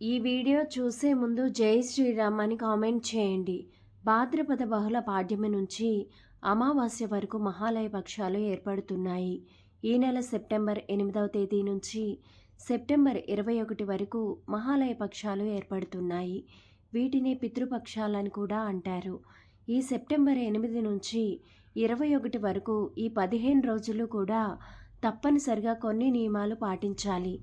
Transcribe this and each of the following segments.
ఈ వీడియో చూసే ముందు జై శ్రీరామ్ అని కామెంట్ చేయండి. భాద్రపద బహుళ పాడ్యమి నుంచి అమావాస్య వరకు మహాలయ పక్షాలు ఏర్పడుతున్నాయి. ఈ నెల సెప్టెంబర్ ఎనిమిదవ తేదీ నుంచి సెప్టెంబర్ ఇరవై ఒకటి వరకు మహాలయ పక్షాలు ఏర్పడుతున్నాయి. వీటిని పితృపక్షాలని కూడా అంటారు. ఈ సెప్టెంబర్ ఎనిమిది నుంచి ఇరవై ఒకటి వరకు ఈ పదిహేను రోజులు కూడా తప్పనిసరిగా కొన్ని నియమాలు పాటించాలి.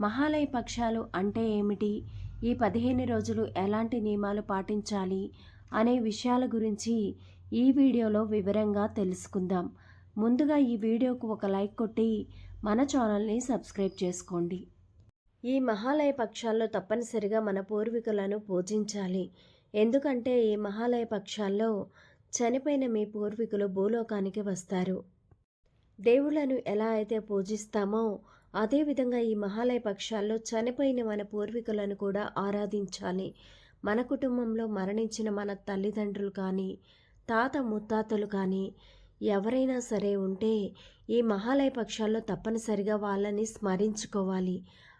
మహాలయ పక్షాలు అంటే ఏమిటి? ఈ పదిహేను రోజులు ఎలాంటి నియమాలు పాటించాలి? అనే విషయాల గురించి ఈ వీడియోలో వివరంగా తెలుసుకుందాం. ముందుగా ఈ వీడియోకు ఒక లైక్ కొట్టి మన ఛానల్ని సబ్స్క్రైబ్ చేసుకోండి. ఈ మహాలయ పక్షాల్లో తప్పనిసరిగా మన పూర్వీకులను పూజించాలి. ఎందుకంటే ఈ మహాలయ పక్షాల్లో చనిపోయిన మీ పూర్వీకులు భూలోకానికి వస్తారు. దేవుళ్ళను ఎలా అయితే పూజిస్తామో అదేవిధంగా ఈ మహాలయ పక్షాల్లో చనిపోయిన మన పూర్వీకులను కూడా ఆరాధించాలి. మన కుటుంబంలో మరణించిన మన తల్లిదండ్రులు కానీ తాత ముత్తాతలు కానీ ఎవరైనా సరే ఉంటే ఈ మహాలయ పక్షాల్లో తప్పనిసరిగా వాళ్ళని స్మరించుకోవాలి.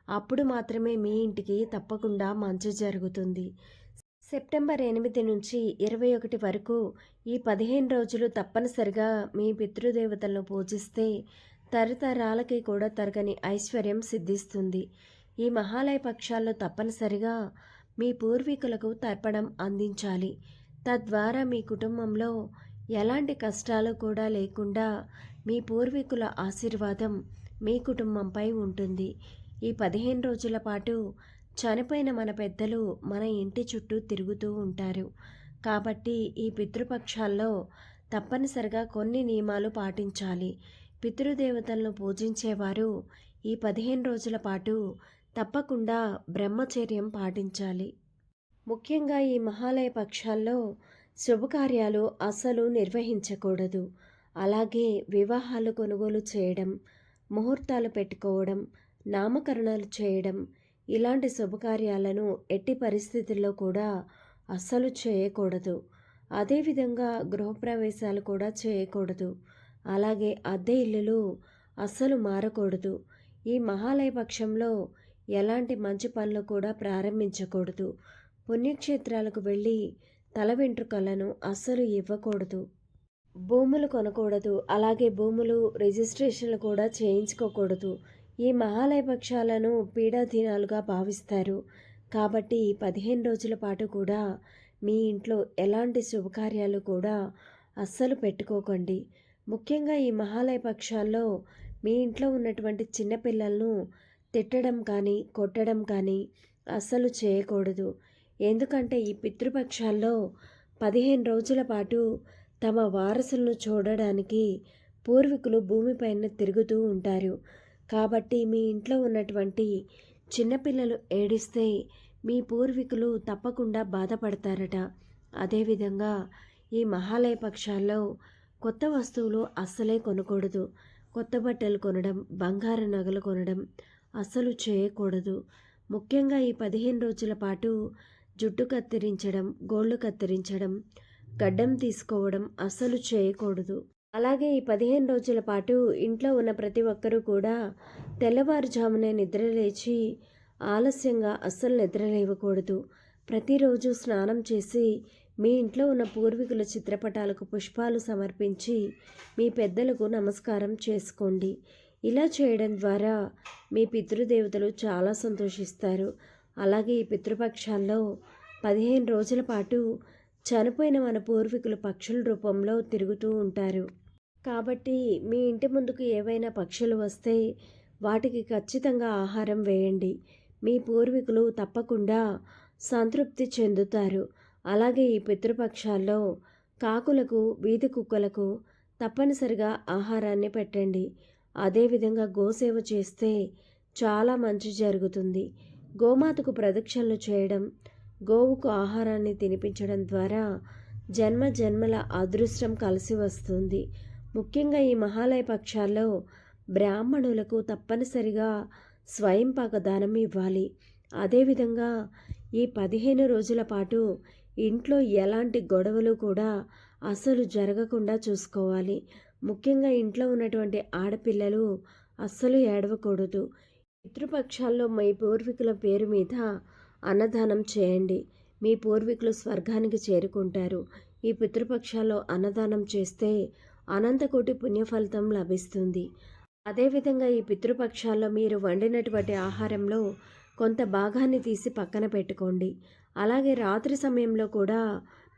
అప్పుడు మాత్రమే మీ ఇంటికి తప్పకుండా మంచి జరుగుతుంది. సెప్టెంబర్ ఎనిమిది నుంచి ఇరవై ఒకటి వరకు ఈ పదిహేను రోజులు తప్పనిసరిగా మీ పితృదేవతలను పూజిస్తే తరతరాలకి కూడా తరగని ఐశ్వర్యం సిద్ధిస్తుంది. ఈ మహాలయ పక్షాల్లో తప్పనిసరిగా మీ పూర్వీకులకు తర్పణం అందించాలి. తద్వారా మీ కుటుంబంలో ఎలాంటి కష్టాలు కూడా లేకుండా మీ పూర్వీకుల ఆశీర్వాదం మీ కుటుంబంపై ఉంటుంది. ఈ పదిహేను రోజుల పాటు చనిపోయిన మన పెద్దలు మన ఇంటి చుట్టూ తిరుగుతూ ఉంటారు. కాబట్టి ఈ పితృపక్షాల్లో తప్పనిసరిగా కొన్ని నియమాలు పాటించాలి. పితృదేవతలను పూజించేవారు. ఈ పదిహేను రోజుల పాటు తప్పకుండా బ్రహ్మచర్యం పాటించాలి. ముఖ్యంగా ఈ మహాలయ పక్షాల్లో శుభకార్యాలు అసలు నిర్వహించకూడదు. అలాగే వివాహాలు కొనుగోలు చేయడం ముహూర్తాలు పెట్టుకోవడం నామకరణాలు చేయడం ఇలాంటి శుభకార్యాలను ఎట్టి పరిస్థితుల్లో కూడా అస్సలు చేయకూడదు. అదేవిధంగా గృహప్రవేశాలు కూడా చేయకూడదు. అలాగే అద్దె ఇల్లులు అస్సలు మారకూడదు. ఈ మహాలయ పక్షంలో ఎలాంటి మంచి పనులు కూడా ప్రారంభించకూడదు. పుణ్యక్షేత్రాలకు వెళ్ళి తల వెంట్రుకలను అస్సలు ఇవ్వకూడదు. భూములు కొనకూడదు. అలాగే భూములు రిజిస్ట్రేషన్లు కూడా చేయించుకోకూడదు. ఈ మహాలయ పక్షాలను పీడాధీనాలుగా భావిస్తారు. కాబట్టి పదిహేను రోజుల పాటు కూడా మీ ఇంట్లో ఎలాంటి శుభకార్యాలు కూడా అస్సలు పెట్టుకోకండి. ముఖ్యంగా ఈ మహాలయ పక్షాల్లో మీ ఇంట్లో ఉన్నటువంటి చిన్నపిల్లలను తిట్టడం కానీ కొట్టడం కానీ అస్సలు చేయకూడదు. ఎందుకంటే ఈ పితృపక్షాల్లో పదిహేను రోజుల పాటు తమ వారసులను చూడడానికి పూర్వీకులు భూమిపైన తిరుగుతూ ఉంటారు. కాబట్టి మీ ఇంట్లో ఉన్నటువంటి చిన్నపిల్లలు ఏడిస్తే మీ పూర్వీకులు తప్పకుండా బాధపడతారట. అదేవిధంగా ఈ మహాలయ పక్షాల్లో కొత్త వస్తువులు అస్సలే కొనకూడదు. కొత్త బట్టలు కొనడం బంగారు నగలు కొనడం అస్సలు చేయకూడదు. ముఖ్యంగా ఈ పదిహేను రోజుల పాటు జుట్టు కత్తిరించడం గోళ్ళు కత్తిరించడం గడ్డం తీసుకోవడం అస్సలు చేయకూడదు. అలాగే ఈ పదిహేను రోజుల పాటు ఇంట్లో ఉన్న ప్రతి ఒక్కరూ కూడా తెల్లవారుజామునే నిద్రలేచి ఆలస్యంగా అస్సలు నిద్రలేవకూడదు ప్రతిరోజు స్నానం చేసి మీ ఇంట్లో ఉన్న పూర్వీకుల చిత్రపటాలకు పుష్పాలు సమర్పించి మీ పెద్దలకు నమస్కారం చేసుకోండి. ఇలా చేయడం ద్వారా మీ పితృదేవతలు చాలా సంతోషిస్తారు. అలాగే ఈ పితృపక్షాల్లో పదిహేను రోజుల పాటు చనిపోయిన మన పూర్వీకులు పక్షుల రూపంలో తిరుగుతూ ఉంటారు. కాబట్టి మీ ఇంటి ముందుకు ఏవైనా పక్షులు వస్తే వాటికి ఖచ్చితంగా ఆహారం వేయండి. మీ పూర్వీకులు తప్పకుండా సంతృప్తి చెందుతారు. అలాగే ఈ పితృపక్షాల్లో కాకులకు వీధి కుక్కలకు తప్పనిసరిగా ఆహారాన్ని పెట్టండి. అదేవిధంగా గోసేవ చేస్తే చాలా మంచి జరుగుతుంది. గోమాతకు ప్రదక్షిణలు చేయడం గోవుకు ఆహారాన్ని తినిపించడం ద్వారా జన్మ జన్మల అదృష్టం కలిసి వస్తుంది. ముఖ్యంగా ఈ మహాలయ పక్షాల్లో బ్రాహ్మణులకు తప్పనిసరిగా స్వయంపాక దానం ఇవ్వాలి. అదేవిధంగా ఈ పదిహేను రోజుల పాటు ఇంట్లో ఎలాంటి గొడవలు కూడా అస్సలు జరగకుండా చూసుకోవాలి. ముఖ్యంగా ఇంట్లో ఉన్నటువంటి ఆడపిల్లలు అస్సలు ఏడవకూడదు. పితృపక్షాల్లో మీ పూర్వీకుల పేరు మీద అన్నదానం చేయండి. మీ పూర్వీకులు స్వర్గానికి చేరుకుంటారు. ఈ పితృపక్షాల్లో అన్నదానం చేస్తే అనంతకోటి పుణ్యఫలితం లభిస్తుంది. అదేవిధంగా ఈ పితృపక్షాల్లో మీరు వండినటువంటి ఆహారంలో కొంత భాగాన్ని తీసి పక్కన పెట్టుకోండి. అలాగే రాత్రి సమయంలో కూడా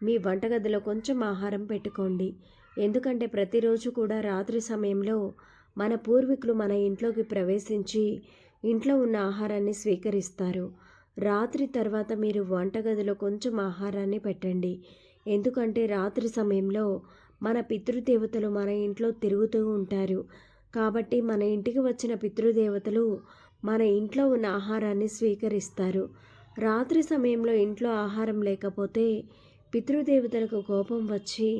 మీ వంటగదిలో కొంచెం ఆహారం పెట్టుకోండి. ఎందుకంటే ప్రతిరోజు కూడా రాత్రి సమయంలో మన పూర్వీకులు మన ఇంట్లోకి ప్రవేశించి ఇంట్లో ఉన్న ఆహారాన్ని స్వీకరిస్తారు. రాత్రి తర్వాత మీరు వంటగదిలో కొంచెం ఆహారాన్ని పెట్టండి. ఎందుకంటే రాత్రి సమయంలో మన పితృదేవతలు మన ఇంట్లో తిరుగుతూ ఉంటారు. కాబట్టి మన ఇంటికి వచ్చిన పితృదేవతలు మన ఇంట్లో ఉన్న ఆహారాన్ని స్వీకరిస్తారు. రాత్రి సమయంలో ఇంట్లో ఆహారం లేకపోతే పితృదేవతలకు కోపం వచ్చి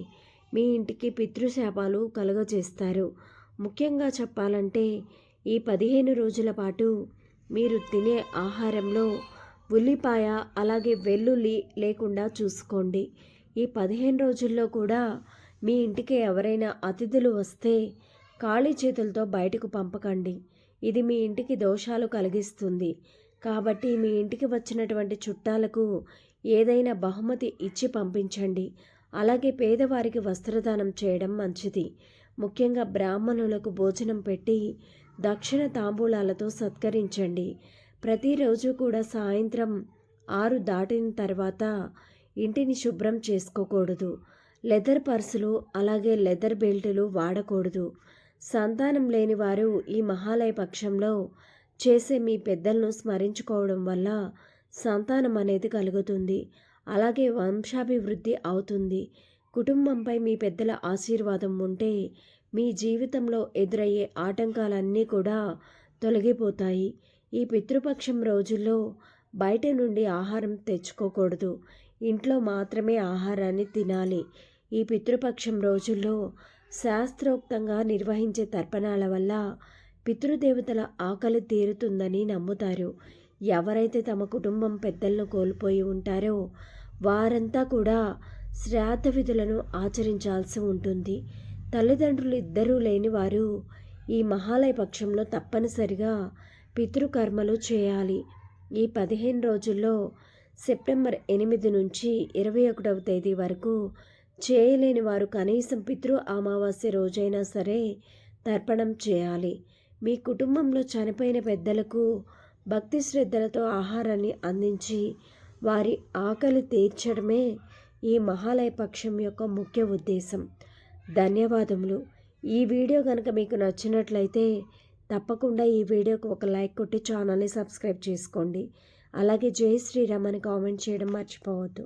మీ ఇంటికి పితృశాపాలు కలుగజేస్తారు. ముఖ్యంగా చెప్పాలంటే ఈ పదిహేను రోజుల పాటు మీరు తినే ఆహారంలో ఉల్లిపాయ అలాగే వెల్లుల్లి లేకుండా చూసుకోండి. ఈ పదిహేను రోజుల్లో కూడా మీ ఇంటికి ఎవరైనా అతిథులు వస్తే ఖాళీ చేతులతో బయటకు పంపకండి. ఇది మీ ఇంటికి దోషాలు కలిగిస్తుంది. కాబట్టి మీ ఇంటికి వచ్చినటువంటి చుట్టాలకు ఏదైనా బహుమతి ఇచ్చి పంపించండి. అలాగే పేదవారికి వస్త్రదానం చేయడం మంచిది. ముఖ్యంగా బ్రాహ్మణులకు భోజనం పెట్టి దక్షిణ తాంబూలాలతో సత్కరించండి. ప్రతిరోజు కూడా సాయంత్రం ఆరు దాటిన తర్వాత ఇంటిని శుభ్రం చేసుకోకూడదు. లెదర్ పర్సులు అలాగే లెదర్ బెల్టులు వాడకూడదు. సంతానం లేని వారు ఈ మహాలయ పక్షంలో చేసే మీ పెద్దలను స్మరించుకోవడం వల్ల సంతానం అనేది కలుగుతుంది. అలాగే వంశాభివృద్ధి అవుతుంది. కుటుంబంపై మీ పెద్దల ఆశీర్వాదం ఉంటే మీ జీవితంలో ఎదురయ్యే ఆటంకాలన్నీ కూడా తొలగిపోతాయి. ఈ పితృపక్షం రోజుల్లో బయట నుండి ఆహారం తెచ్చుకోకూడదు. ఇంట్లో మాత్రమే ఆహారాన్ని తినాలి. ఈ పితృపక్షం రోజుల్లో శాస్త్రోక్తంగా నిర్వహించే తర్పణాల వల్ల పితృదేవతల ఆకలి తీరుతుందని నమ్ముతారు. ఎవరైతే తమ కుటుంబం పెద్దలను కోల్పోయి ఉంటారో వారంతా కూడా శ్రాద్ధ విధులను ఆచరించాల్సి ఉంటుంది. తల్లిదండ్రులు ఇద్దరూ లేని వారు ఈ మహాలయ పక్షంలో తప్పనిసరిగా పితృకర్మలు చేయాలి. ఈ పదిహేను రోజుల్లో సెప్టెంబర్ ఎనిమిది నుంచి ఇరవై ఒకటవ తేదీ వరకు చేయలేని వారు కనీసం పితృ అమావాస్య రోజైనా సరే తర్పణం చేయాలి. మీ కుటుంబంలో చనిపోయిన పెద్దలకు భక్తి శ్రద్ధలతో ఆహారాన్ని అందించి వారి ఆకలి తీర్చడమే ఈ మహాలయ పక్షం యొక్క ముఖ్య ఉద్దేశం. ధన్యవాదములు. ఈ వీడియో కనుక మీకు నచ్చినట్లయితే తప్పకుండా ఈ వీడియోకు ఒక లైక్ కొట్టి ఛానల్ని సబ్స్క్రైబ్ చేసుకోండి. అలాగే జై శ్రీరామ్ అని కామెంట్ చేయడం మర్చిపోవద్దు.